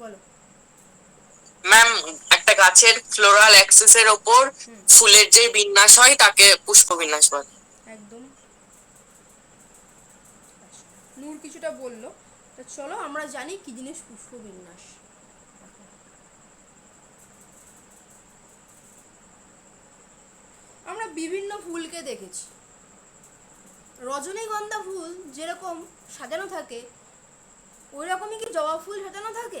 বলো। ম্যাম একটা গাছের ফ্লোরাল অ্যাক্সেসের ওপর ফুলের যে বিন্যাস হয় তাকে পুষ্প বিন্যাস বলে। একদম। নূর কিছুটা বলল। তা চলো আমরা জানি কি জিনিস পুষ্পবিন্যাস। আমরা বিভিন্ন ফুলকে দেখেছি। রজনীগন্ধা ফুল যেরকম সাজানো থাকে ওই রকমই কি জবা ফুল সাজানো থাকে?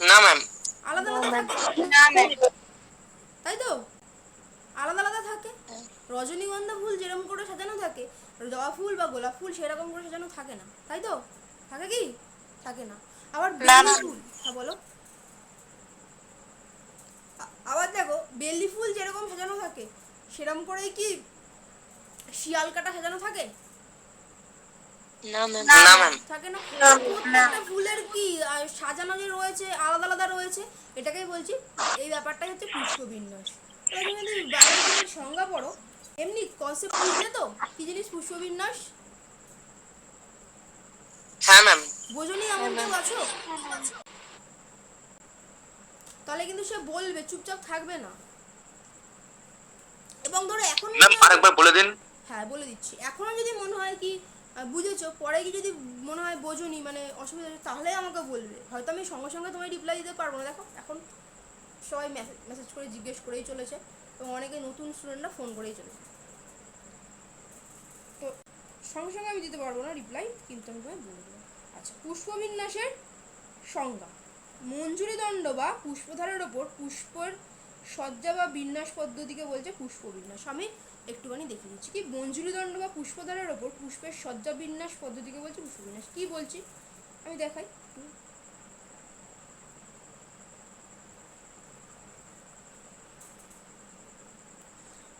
না ম্যাম আলাদা আলাদা না ম্যাম তাই তো? আলাদা আলাদা থাকে? রজনীগন্ধা ফুল যেরকম করে সাজানো থাকে জবা ফুল বা গোলাপ ফুল সেরকম করে সাজানো থাকে না। তাই তো? থাকে কি? থাকে না। আবার বেলি ফুল হ্যাঁ বলো। আবার দেখো বেলি ফুল যেরকম সাজানো থাকে সেরকম করেই কি শিয়াল কাটা সাজানো থাকে? না ম্যাম না, না ম্যাম থাকে না না, প্রত্যেকটা ফুলের কি সাজানো যে রয়েছে আলাদা আলাদা রয়েছে এটাকেই বলছি এই ব্যাপারটাই হচ্ছে পুষ্পবিন্যাস এবার তুমি যদি বায়োলজির সংজ্ঞা পড়ো এমনি কনসেপ্ট বুঝলে তো কি জিনিস পুষ্পবিন্যাস হ্যাঁ ম্যাম বোঝনি এমন কেউ আছো? তাহলে কিন্তু সে বলবে চুপচাপ থাকবে না। এবং ধরো এখন ম্যাম আরেকবার বলে দিন। হ্যাঁ বলে দিচ্ছি। এখনও যদি মনে হয় কি বুঝেছ, পরে কি যদি মনে হয় বোঝনি মানে অসুবিধা হচ্ছে, তাহলেই আমাকে বলবে। হয়তো আমি সঙ্গে সঙ্গে তোমায় রিপ্লাই দিতে পারব না। দেখো, এখন সবাই মেসেজ করে জিজ্ঞেস করেই চলেছে এবং অনেকে নতুন স্টুডেন্টরা ফোন করেই চলেছে। তো সঙ্গে সঙ্গে আমি দিতে পারব না রিপ্লাই কিন্তু আমি তোমায় বলে দেবো। আচ্ছা পুষ্পবিন্যাসের সংজ্ঞা। মঞ্জুরি দণ্ড বা পুষ্পধারের ওপর পুষ্পের সজ্জা বা বিন্যাস পদ্ধতিকে বলছে পুষ্পবিন্যাস। আমি একটুখানি দেখিয়ে দিচ্ছি কি মঞ্জুরি দণ্ড বা পুষ্পধারের ওপর পুষ্পের সজ্জা বিন্যাস পদ্ধতিকে বলছে পুষ্পবিন্যাস। কি বলছি? আমি দেখাই।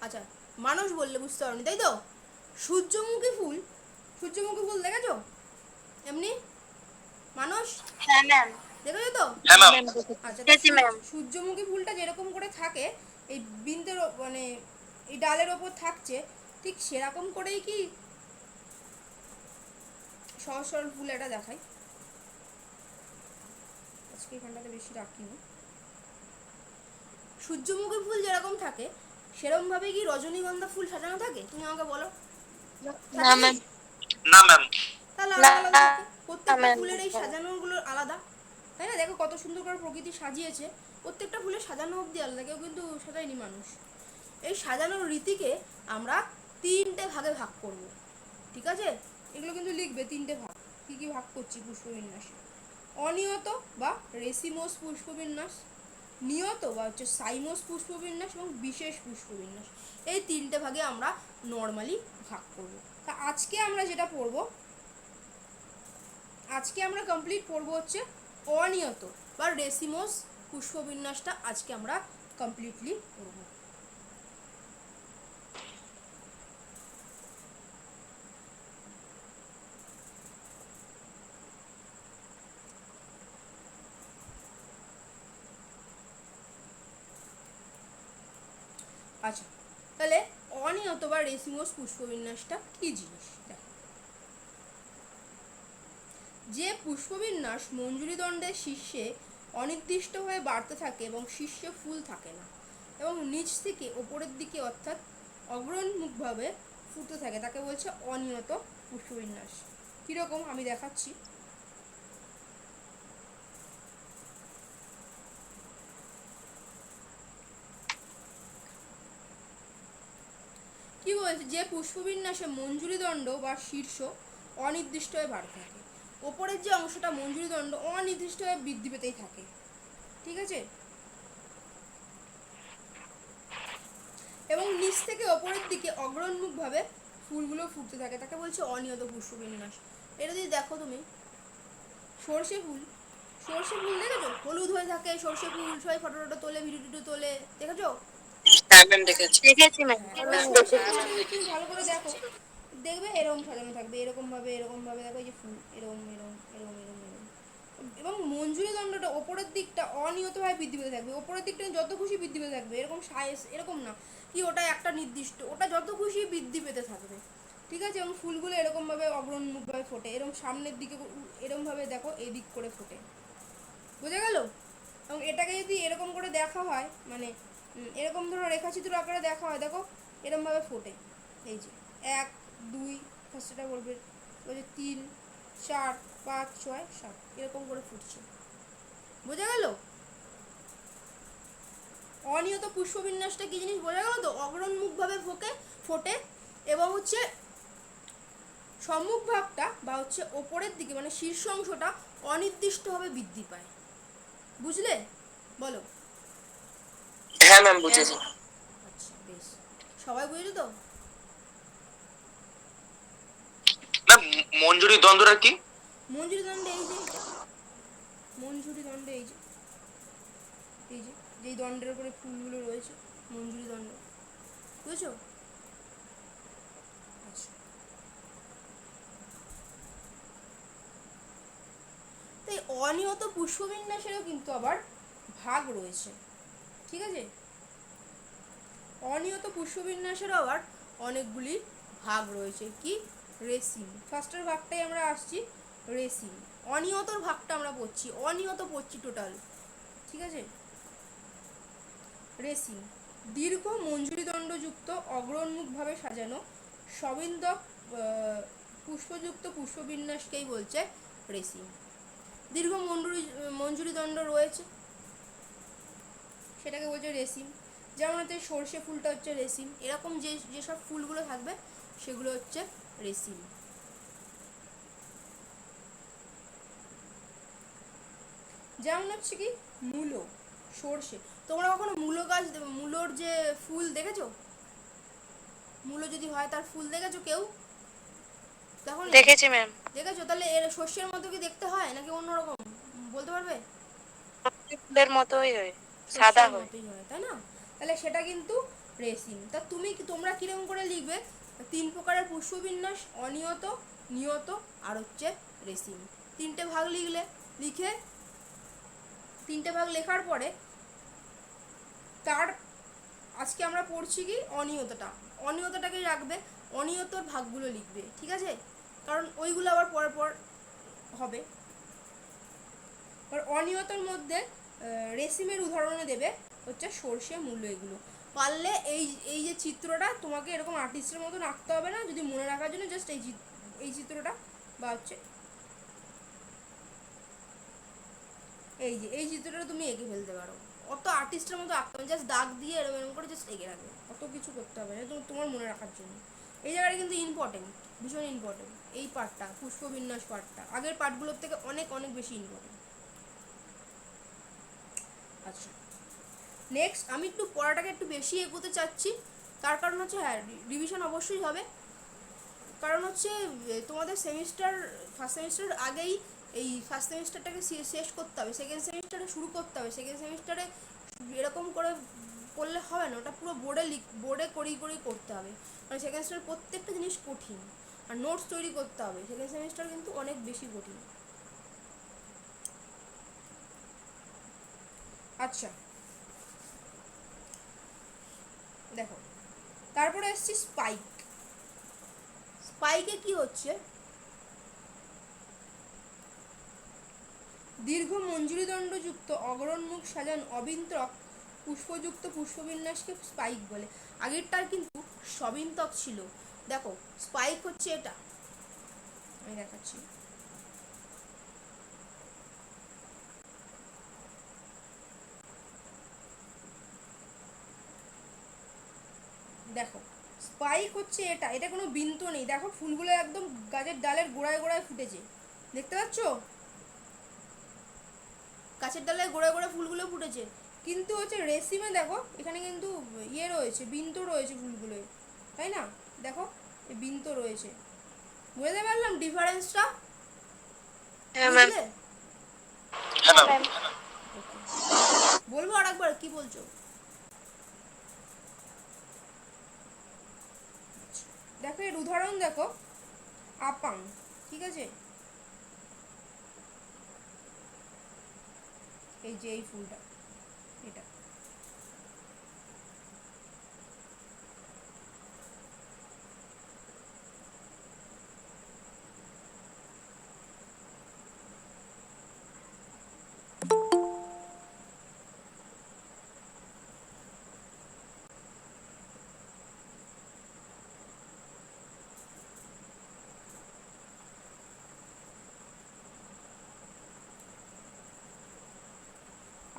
আচ্ছা মানুষ বললে বুঝতে পারোনি তাই তো? সূর্যমুখী ফুল সূর্যমুখী ফুল দেখেছ? এমনি? মানুষ? হ্যাঁ ম্যাম দেখেছ তো? হ্যাঁ ম্যাম আচ্ছা সূর্যমুখী ফুলটা যেরকম করে থাকে এই বিন্দের মানে এই ডালের ওপর থাকছে ঠিক সেরকম করেই কি সহজ সরল ফুল এটা দেখাই আজকে এখানটাতে বেশি রাখিনি সূর্যমুখী ফুল যেরকম থাকে সেরকম ভাবে কি রজনীগন্ধা ফুল সাজানো থাকে? তুমি আমাকে বলো। না ম্যাম না ম্যাম তাহলে আলাদা আলাদা প্রত্যেকটা ফুলের এই সাজানোগুলো আলাদা। তাই না? দেখো কত সুন্দর করে প্রকৃতি সাজিয়েছে। প্রত্যেকটা ফুলের সাজানো অবধি আলাদা কেউ কিন্তু সাজায়নি মানুষ। এই সাজানোর রীতিকে আমরা তিনটে ভাগে ভাগ করব। ঠিক আছে? এগুলো কিন্তু লিখবে তিনটে ভাগ। কি কি ভাগ করছি পুষ্পবিন্যাসে? অনিয়ত বা রেসিমোস পুষ্পবিন্যাস, নিয়ত বা হচ্ছে সাইমোস পুষ্পবিন্যাস এবং বিশেষ পুষ্পবিন্যাস। এই তিনটে ভাগে আমরা নর্মালি ভাগ করব। তা আজকে আমরা যেটা পড়ব, আজকে আমরা কমপ্লিট পড়ব হচ্ছে অনিয়ত বা রেসিমোস পুষ্পবিন্যাসটা আজকে আমরা কমপ্লিটলি পড়ব। আচ্ছা তাহলে অনিয়ত বা রেসিমোস পুষ্পবিন্যাসটা কি জিনিস? যে পুষ্পবিন্যাস মঞ্জুরি দণ্ডের শীর্ষে অনির্দিষ্ট হয়ে বাড়তে থাকে এবং শীর্ষে ফুল থাকে না এবং নিচ থেকে ওপরের দিকে অর্থাৎ অগ্রণমুখভাবে ফুটতে থাকে, তাকে বলছে অনিয়ত পুষ্পবিন্যাস। কীরকম আমি দেখাচ্ছি। যে পুষ্পবিন্যাসে মঞ্জুরি দণ্ড বা শীর্ষ অনির্দিষ্ট হয়ে বাড়তে থাকে, ওপরের যে অংশটা মঞ্জুরি দণ্ড অনির্দিষ্ট হয়ে বৃদ্ধি পেতেই থাকে। ঠিক আছে? এবং নিচ থেকে ওপরের দিকে অগ্রণমুখভাবে ফুলগুলো ফুটতে থাকে। তাকে বলছে অনিয়ত পুষ্পবিন্যাস। এটা যদি দেখো তুমি, সর্ষে ফুল সর্ষে ফুল দেখেছ? হলুদ হয়ে থাকে, সর্ষে ফুল, সবাই ফটো টটো তোলে ভিডিও টিডিও তোলে, দেখেছ? হ্যাঁ ম্যাম দেখেছি। দেখেছি ম্যাম। এবার সর্ষে ফুল যদি তুমি ভালো করে দেখো। দেখবে এরকম সাজানো থাকবে এরকম ভাবে এরকম ভাবে দেখো যে ফুল এরকম এরকম এরকম এরকম এরকম। এবং মঞ্জুরি দণ্ডটা ওপরের দিকটা অনিয়তভাবে বৃদ্ধি পেতে থাকবে। ওপরের দিকটা যত খুশি বৃদ্ধি পেতে থাকবে এরকম সাইজ এরকম না কি ওটা একটা নির্দিষ্ট ওটা যত খুশি বৃদ্ধি পেতে থাকবে। ঠিক আছে? এবং ফুলগুলো এরকমভাবে অগ্রণমুখভাবে ফোটে এরকম সামনের দিকে এরকমভাবে দেখো এই দিক করে ফোটে। বোঝা গেল? এবং এটাকে যদি এরকম করে দেখা হয় মানে এরকম ধরো রেখাচিত্র আকারে দেখা হয়, দেখো এরকমভাবে ফোটে। এই যে, এক, দুই ফার্স্টটা বলবে বলছে তিন, চার, পাঁচ, ছয়, সাত, এরকম করে ফুটছে। বোঝা গেল? অনিয়ত পুষ্পবিন্যাসটা কি জিনিস বোঝা গেল তো? অগ্রণমুখভাবে ফোকে, ফোটে এবং হচ্ছে সম্মুখ ভাগটা বা হচ্ছে ওপরের দিকে মানে শীর্ষ অংশটা অনির্দিষ্টভাবে বৃদ্ধি পায়। বুঝলে? বলো। হ্যাঁ ম্যাম বুঝেছি। আচ্ছা সবাই বুঝলো তো? মঞ্জুরি দ্বন্দ্বটা কি? মঞ্জুরি দণ্ড এই যে মঞ্জুরি দণ্ড এই যে এই যে যেই দণ্ডের উপরে ফুলগুলো রয়েছে মঞ্জুরি দণ্ড বুঝেছ? আচ্ছা। তাই অনিয়ত পুষ্পবিন্যাসেরও কিন্তু আবার ভাগ রয়েছে। ঠিক আছে? অনিয়ত পুষ্পবিন্যাসেরও আবার অনেকগুলি ভাগ রয়েছে। কি? রেসিম। ফার্স্টের ভাগটাই আমরা আসছি রেসিম। অনিয়তর ভাগটা আমরা পড়ছি। অনিয়ত পড়ছি টোটাল। ঠিক আছে? রেসিম। দীর্ঘ মঞ্জুরিদণ্ডযুক্ত অগ্রোন্মুখভাবে সাজানো সবিন্দক পুষ্পযুক্ত পুষ্পবিন্যাসকেই বলছে রেসিম। দীর্ঘ মঞ্জুরি, মঞ্জুরিদণ্ড রয়েছে। সেটাকে বলছে রেসিম। যেমন হচ্ছে সর্ষে ফুলটা হচ্ছে রেসিম। এরকম যে যেসব ফুলগুলো থাকবে সেগুলো হচ্ছে রেসিম। যেমন হচ্ছে কি মূলো সর্ষে। তোমরা কখনো মূলো গাছ মূলোর যে ফুল দেখেছ? মূলো যদি হয় তার ফুল দেখেছ কেউ? তখন দেখেছি ম্যাম দেখেছ? তাহলে এর শস্যের মতো কি দেখতে হয়? নাকি অন্যরকম? বলতে পারবে? ফুলের মতোই হয়। সাদা হয়। মতোই হয় তাই না? তাহলে সেটা কিন্তু রেসিম। তা তুমি তোমরা কীরকম করে লিখবে? তিন প্রকারের পুষ্পবিন্যাস অনিয়ত নিয়ত আর হচ্ছে রেসিম। তিনটে ভাগ লিখলে লিখে তিনটে ভাগ লেখার পরে তার আজকে আমরা পড়ছি কি অনিয়তটা। অনিয়তটাকেই রাখবে অনিয়তর ভাগগুলো লিখবে ঠিক আছে? কারণ ওইগুলো আবার পর পর হবে। অনিয়তর মধ্যে আহ, রেশিমের উদাহরণে দেবে হচ্ছে সর্ষে মূল্য এগুলো। পারলে এই এই যে চিত্রটা তোমাকে এরকম আর্টিস্টের মতন আঁকতে হবে না যদি মনে রাখার জন্য জাস্ট এই এই চিত্রটা বা হচ্ছে এই যে এই চিত্রটা তুমি এঁকে ফেলতে পারো। অত আর্টিস্টের মতো আঁকতে হবে জাস্ট দাগ দিয়ে এরকম এরকম করে জাস্ট এঁকে রাখবে। অত কিছু করতে হবে না তুমি তোমার মনে রাখার জন্য। এই জায়গাটা কিন্তু ইম্পর্টেন্ট ভীষণ ইম্পর্টেন্ট এই পার্টটা পুষ্পবিন্যাস পার্টটা আগের পার্টগুলোর থেকে অনেক অনেক বেশি ইম্পর্টেন্ট আচ্ছা। নেক্সট আমি একটু পড়াটাকে একটু বেশি এগোতে চাচ্ছি, তার কারণ হচ্ছে হ্যাঁ রিভিশন অবশ্যই হবে। কারণ হচ্ছে তোমাদের সেমিস্টার ফার্স্ট সেমিস্টার আগেই এই ফার্স্ট সেমিস্টারটাকে শেষ করতে হবে সেকেন্ড সেমিস্টারে শুরু করতে হবে। সেকেন্ড সেমিস্টারে এরকম করে করলে হবে না, ওটা পুরো বোর্ডে লিখ বোর্ডে করেই করেই করতে হবে। মানে সেকেন্ড সেমিস্টার প্রত্যেকটা জিনিস কঠিন, আর নোটস তৈরি করতে হবে। সেকেন্ড সেমিস্টার কিন্তু অনেক বেশি কঠিন। আচ্ছা। দেখো, তারপরে এসছি স্পাইক স্পাইকে কি হচ্ছে? দীর্ঘ মঞ্জুরিদণ্ডযুক্ত অগ্রণমুখ সাজান অবিন্তক পুষ্পযুক্ত পুষ্পবিন্যাসকে স্পাইক বলে। আগেরটার কিন্তু সবিন্তক ছিল। দেখো স্পাইক হচ্ছে এটা। আমি দেখাচ্ছি। দেখো স্পাইক হচ্ছে এটা এটা কোনো বিন্তু নেই। দেখো ফুলগুলো একদম গাছের ডালের গোড়ায় গোড়ায় ফুটেছে। দেখতে পাচ্ছ? গাছের ডালের গোড়ায় গোড়ায় ফুলগুলো ফুটেছে। কিন্তু হচ্ছে রেসিমে দেখো এখানে কিন্তু ইয়ে রয়েছে বিন্তু রয়েছে ফুলগুলোয়। তাই না? দেখো এই বিন্তু রয়েছে। বুঝতে পারলাম ডিফারেন্সটা হ্যাঁ হ্যাঁ বলব আর একবার কি বলছো? দেখো এর উদাহরণ দেখো। আপাং ঠিক আছে? এই যে এই ফুলটা এটা।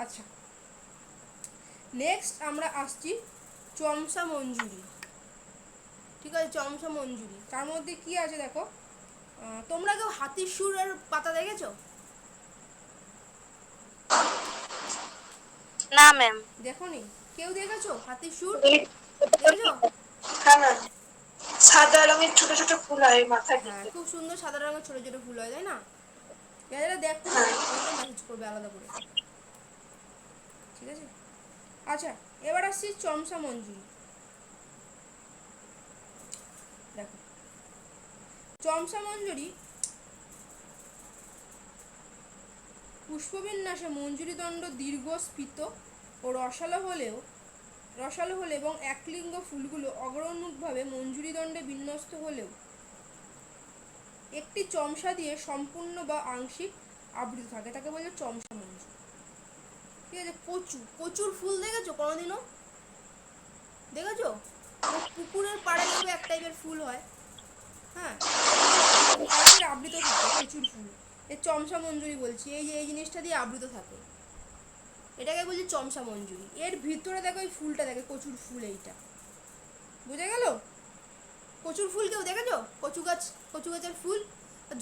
আচ্ছা। নেক্সট আমরা আসছি চমসা মঞ্জুরি। ঠিক আছে চমসা মঞ্জুরি। তার মধ্যে কি আছে দেখো? তোমরা কেউ হাতির সুরের পাতা দেখেছ? না ম্যাম দেখো নি কেউ দেখেছ হাতির সুর? দেখেছ? হ্যাঁ সাদা রঙের ছোট ছোট ফুল হয় মাথায়। হ্যাঁ খুব সুন্দর সাদা রঙের ছোট ছোট ফুল হয় তাই না? যারা দেখতে মেসেজ করবে আলাদা করে। ঠিক আছে? আচ্ছা এবার আসছি চমসা মঞ্জুরি। দেখো, চমসা মঞ্জুরি পুষ্পবিন্যাসে মঞ্জুরি দণ্ড দীর্ঘ স্ফীত ও রসালো হলেও, রসালো হলে এবং একলিঙ্গ ফুলগুলো অগ্রণুকভাবে মঞ্জুরি দণ্ডে বিন্যস্ত হলেও, একটি চমসা দিয়ে সম্পূর্ণ বা আংশিক আবৃত থাকে। তাকে বলে চমসা মঞ্জু ঠিক আছে কচু কচুর ফুল দেখেছ কোনোদিনও? দেখেছ? পুকুরের পাড়ে দেখবে এক টাইপের ফুল হয়। হ্যাঁ? আবৃত থাকে কচুর ফুল। এর চমসা মঞ্জুরি বলছি, এই যে, এই জিনিসটা দিয়ে আবৃত থাকে। এটাকে বলছি চমসা মঞ্জুরি। এর ভিতরে দেখো এই ফুলটা, দেখে কচুর ফুল এইটা। বুঝে গেল? কচুর ফুল কেউ দেখেছ? কচু গাছ, কচু গাছের ফুল?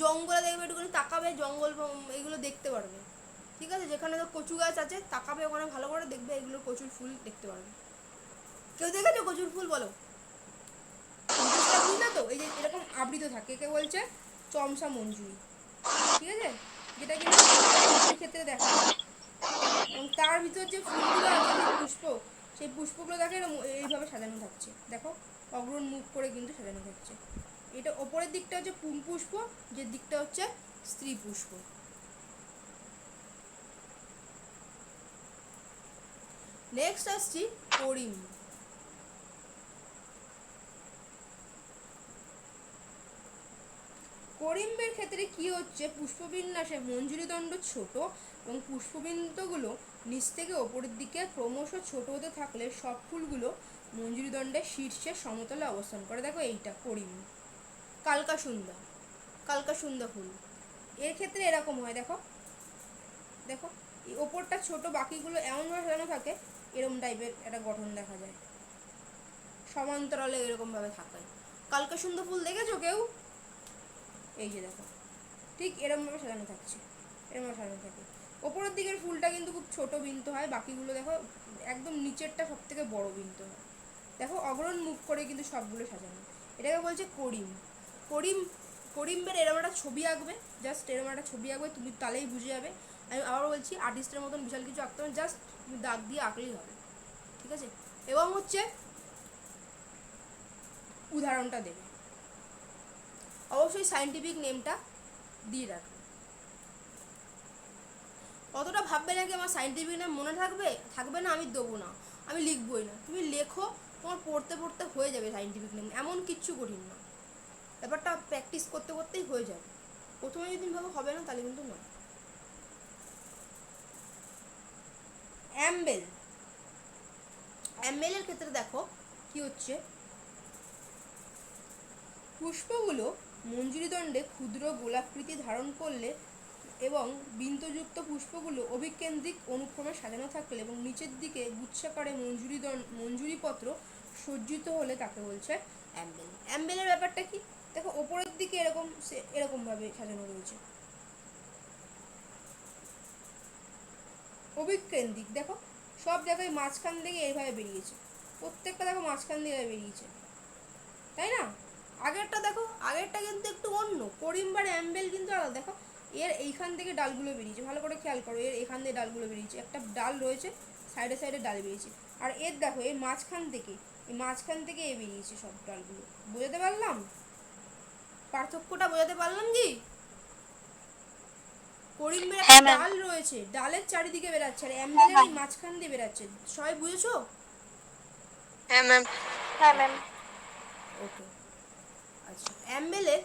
জঙ্গলে দেখবে একটুখানি তাকাবে, জঙ্গল এগুলো দেখতে পারবে। ঠিক আছে? যেখানে তো কচু গাছ আছে, তাকাবে ওখানে ভালো করে দেখবে এগুলো কচুর ফুল দেখতে পারবে। কেউ দেখেছ কচুর ফুল বলো? বুঝলে তো? এই যে এরকম আবৃত থাকে কে বলছে চমসা মঞ্জুরি। ঠিক আছে? যেটা কিন্তু ক্ষেত্রে দেখা এবং তার ভিতর যে ফুলগুলো আছে পুষ্প, সেই পুষ্পগুলো দেখে এইভাবে সাজানো থাকছে। দেখো, অগ্রণ মুখ করে কিন্তু সাজানো থাকছে। এটা ওপরের দিকটা হচ্ছে পুং পুষ্প, যে দিকটা হচ্ছে স্ত্রী পুষ্প। নেক্সট আসছি করিম করিম্বের ক্ষেত্রে কি হচ্ছে? পুষ্পবিন্যাসে মঞ্জুরিদণ্ড ছোট এবং পুষ্পবিন্দুগুলো নিচ থেকে ওপরের দিকে ক্রমশ ছোট হতে থাকলে সব ফুলগুলো মঞ্জুরিদণ্ডের শীর্ষে সমতলে অবস্থান করে। দেখো এইটা করিম কালকাসুন্দা কালকাসুন্দা ফুল। এর ক্ষেত্রে এরকম হয়, দেখো। দেখো ওপরটা ছোট, বাকিগুলো এমনভাবে সাজানো থাকে এরকম টাইপের একটা গঠন দেখা যায়। সমান্তরালে এরকমভাবে থাকে। কালকাসুন্দা ফুল দেখেছ কেউ? এই যে দেখো। ঠিক এরমভাবে সাজানো থাকছে। এরমভাবে সাজানো থাকে। ওপরের দিকের ফুলটা কিন্তু খুব ছোট বিন্তু হয়, বাকিগুলো দেখো একদম নিচেরটা সব থেকে বড় বিন্তু হয়। দেখো অগ্রণ মুখ করে কিন্তু সবগুলো সাজানো। এটাকে বলছে করিম। করিম করিমের এরম একটা ছবি আঁকবে জাস্ট এরম একটা ছবি আঁকবে, তুমি তাহলেই বুঝে যাবে। আমি আবার বলছি আর্টিস্টের মতন বিশাল কিছু আঁকতে হবে জাস্ট তুমি দাগ দিয়ে আঁকলেই হবে, ঠিক আছে? এবং হচ্ছে উদাহরণটা দেবে। অবশ্যই সাইন্টিফিক নেমটা দিয়ে রাখবে। অতটা ভাববে নাকি আমার সাইন্টিফিক নেম মনে থাকবে? থাকবে না, আমি দেবো না। আমি লিখবই না। তুমি লেখো, তোমার পড়তে পড়তে হয়ে যাবে সাইন্টিফিক নেম এমন কিচ্ছু কঠিন না। ব্যাপারটা প্র্যাকটিস করতে করতেই হয়ে যাবে। প্রথমে যদি ভাবো হবে না, তাহলে কিন্তু নয়। অ্যাম্বেল অ্যাম্বেলের ক্ষেত্রে দেখো, কি হচ্ছে? পুষ্পগুলো মঞ্জুরিদণ্ডে ক্ষুদ্র গোলাকৃতি ধারণ করলে এবং বিন্দুযুক্ত পুষ্পগুলো অভিকেন্দ্রিক অনুক্রমে সাজানো থাকলে এবং নিচের দিকে গুচ্ছাকারে মঞ্জুরি মঞ্জুরিপত্র সজ্জিত হলে তাকে বলছে অ্যাম্বেল অ্যাম্বেলের ব্যাপারটা কি? দেখো, ওপরের দিকে এরকম সে, এরকমভাবে সাজানো রয়েছে। অভিকেন্দ্রিক, দেখো, সব জায়গায় মাঝখান থেকে এইভাবে বেরিয়েছে। প্রত্যেকটা দেখো মাঝখান দিয়ে বেরিয়েছে। তাই না? আগেরটা দেখো, আগেরটা কিন্তু একটু অন্য। করিমবার অ্যাম্বেল কিন্তু আলাদা। দেখো, এর এইখান থেকে ডালগুলো বেরিয়েছে। ভালো করে খেয়াল করো, এর এখান দিয়ে ডালগুলো বেরিয়েছে। একটা ডাল রয়েছে, সাইডে সাইডে ডাল বেরিয়েছে। আর এর দেখো, এর মাঝখান থেকে, এই মাঝখান থেকে এ বেরিয়েছে সব ডালগুলো। বোঝাতে পারলাম? পার্থক্যটা বোঝাতে পারলাম কি? করিমের একটা হ্যাঁ, ডাল রয়েছে ডালের চারিদিকে বেরাচ্ছে আর অ্যাম্বেলের এই মাঝখান দিয়ে বেরাচ্ছে সবাই বুঝেছ? হ্যাঁ ম্যাম হ্যাঁ ম্যাম ওকে। আচ্ছা অ্যাম্বেলের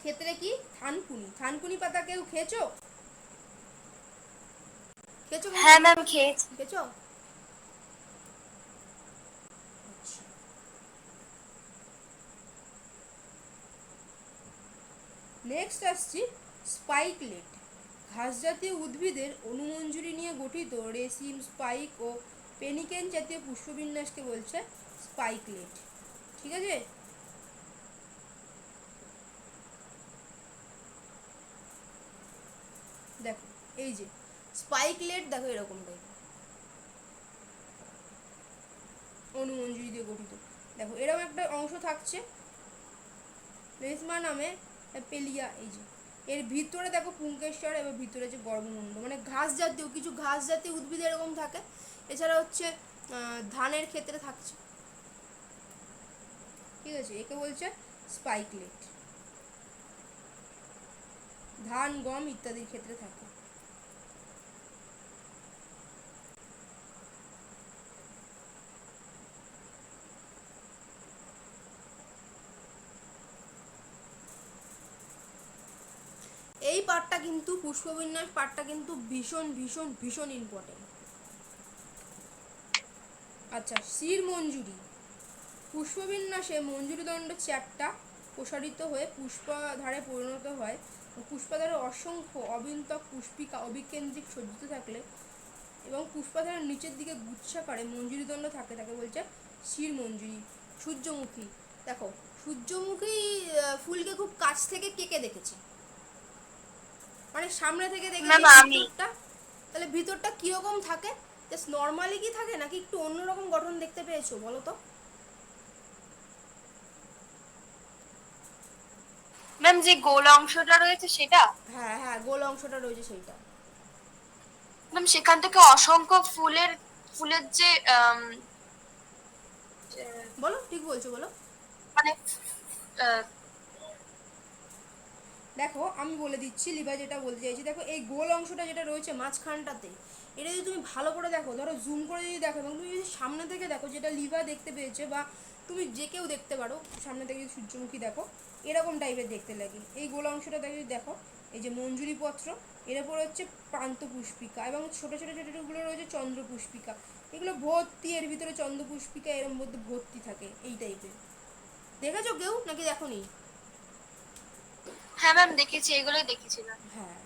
ক্ষেত্রে কি? থানকুনি। থানকুনি পাতা কেউ খেয়েছো? খেয়েছো হ্যাঁ ম্যাম খেয়েছি। খেয়েছো? আচ্ছা। নেক্সট আসছি। স্পাইকলেট ঘাস জাতীয় উদ্ভিদের অনুমঞ্জুরি নিয়ে গঠিত রেসিম, স্পাইক ও পেনিকেন জাতীয় পুষ্পবিন্যাসকে বলছে স্পাইকলেট ঠিক আছে? দেখো, এই যে স্পাইকলেট দেখো এরকম টাইপ অনুমঞ্জুরি দিয়ে গঠিত। দেখো, এরকম একটা অংশ থাকছে। রেশমা নামে পেলিয়া, এই যে। এর ভিতরে দেখো পুঙ্কেশ্বর এবং ভিতরে যে গর্ভমুণ্ড মানে ঘাস জাতীয়, কিছু ঘাস জাতীয় উদ্ভিদ এরকম থাকে। এছাড়া হচ্ছে ধানের ক্ষেত্রে থাকছে। ঠিক আছে, একে বলছে স্পাইকলেট। ধান, গম ইত্যাদির ক্ষেত্রে থাকে এই পার্টটা কিন্তু পুষ্পবিন্যাস পার্টটা কিন্তু ভীষণ ভীষণ ভীষণ ইম্পর্টেন্ট আচ্ছা শির মঞ্জুরি। পুষ্পবিন্যাসে মঞ্জুরি দণ্ড চ্যাপটা প্রসারিত হয়ে পুষ্পাধারে পরিণত হয়। পুষ্পাধারে অসংখ্য অবিন্তক পুষ্পিকা অবিকেন্দ্রিক সজ্জিত থাকলে এবং পুষ্পাধারের নিচের দিকে গুচ্ছাকারে মঞ্জুরি দণ্ড থাকে, তাকে বলছে শির মঞ্জুরি। সূর্যমুখী। দেখো, সূর্যমুখী ফুলকে খুব কাছ থেকে কেকে দেখেছে? মানে সামনে থেকে দেখে ভিতরটা তাহলে ভিতরটা কীরকম থাকে? জাস্ট নর্মালি কি থাকে নাকি একটু অন্যরকম গঠন দেখতে পেয়েছ বলো তো? ম্যাম যে গোল অংশটা রয়েছে সেটা? হ্যাঁ হ্যাঁ গোল অংশটা রয়েছে সেটা ম্যাম সেখান থেকে অসংখ্য ফুলের ফুলের যে বলো ঠিক বলছো বলো। মানে দেখো, আমি বলে দিচ্ছি লিভা যেটা বলতে চাইছি, দেখো, এই গোল অংশটা যেটা রয়েছে মাঝখানটাতে, এটা যদি তুমি ভালো করে দেখো, ধরো জুম করে যদি দেখো, এবং তুমি যদি সামনে থেকে দেখো, যেটা লিভা দেখতে পেয়েছে, বা তুমি যে কেউ দেখতে পারো, সামনে থেকে যদি সূর্যমুখী দেখো, এরকম টাইপের দেখতে লাগে। এই গোল অংশটা যদি দেখো, এই যে মঞ্জুরি পত্র এর উপর হচ্ছে প্রান্ত পুষ্পিকা এবং ছোটো ছোটো, ছোট, ছোটগুলো রয়েছে চন্দ্র পুষ্পিকা এগুলো ভর্তি, এর ভিতরে চন্দ্র পুষ্পিকা এর মধ্যে ভর্তি থাকে, এই টাইপের দেখেছ কেউ? নাকি দেখো নি হ্যাঁ ম্যাম দেখেছি এগুলোই দেখেছিলাম। হ্যাঁ।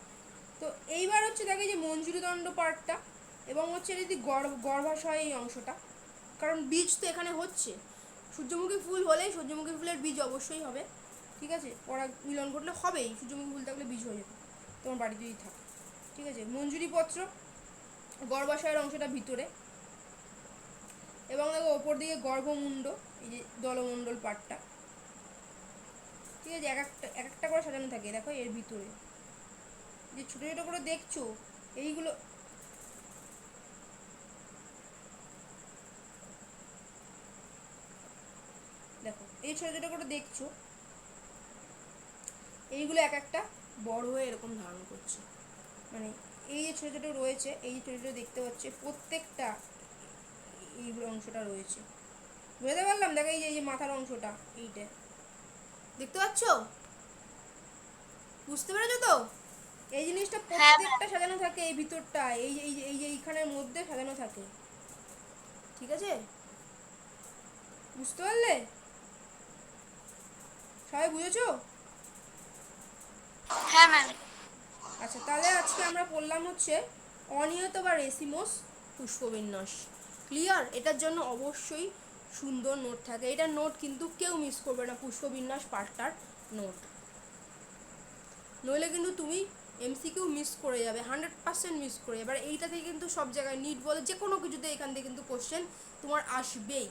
তো এইবার হচ্ছে দেখে যে মঞ্জুরি দণ্ড পার্টটা এবং হচ্ছে যদি গর্ভ, গর্ভাশয় এই অংশটা, কারণ বীজ তো এখানে হচ্ছে। সূর্যমুখী ফুল হলেই সূর্যমুখী ফুলের বীজ অবশ্যই হবে, ঠিক আছে? পরাগ মিলন ঘটলে হবেই, সূর্যমুখী ফুল থাকলে বীজ হয়ে যাবে, তোমার বাড়িতে যদি থাকে, ঠিক আছে? মঞ্জুরি পত্র গর্ভাশয়ের অংশটা ভিতরে এবং দেখো ওপর দিকে গর্ভমুণ্ড, এই যে দলমণ্ডল পার্টটা। ঠিক আছে এক একটা এক একটা করে সাজানো থাকে, দেখো এর ভিতরে। যে ছোট ছোট করে দেখছ, এইগুলো দেখো, এই ছোট ছোট করে দেখছ, এইগুলো এক একটা বড় হয়ে এরকম ধারণ করছে। মানে এই যে ছোটো ছোটো রয়েছে, এই যে ছোটো ছোট দেখতে পাচ্ছে, প্রত্যেকটা এইগুলো অংশটা রয়েছে। বুঝতে পারলাম? দেখো এই যে এই যে মাথার অংশটা, এইটা। দেখতে পাচ্ছ? বুঝতে পেরেছ তো? এই জিনিসটা হ্যাঁ। প্রত্যেকটা সাজানো থাকে এই ভিতরটা এই এই যে- এই এইখানের মধ্যে সাজানো থাকে। ঠিক আছে? বুঝতে পারলে? সবাই বুঝেছ? হ্যাঁ ম্যাম আচ্ছা তাহলে আজকে আমরা পড়লাম হচ্ছে অনিয়ত বা রেসিমোস পুষ্পবিন্যাস। ক্লিয়ার এটার জন্য অবশ্যই সুন্দর নোট থাকে। এটা নোট কিন্তু কেউ মিস করবে না পুষ্পবিন্যাস পাঠটার নোট নইলে কিন্তু তুমি এমসিকিউ মিস করে যাবে হান্ড্রেড পার্সেন্ট মিস করে যাবে। আর এইটা থেকে কিন্তু সব জায়গায় নিট বলে যে কোনো কিছুতে এখান থেকে কিন্তু কোশ্চেন তোমার আসবেই।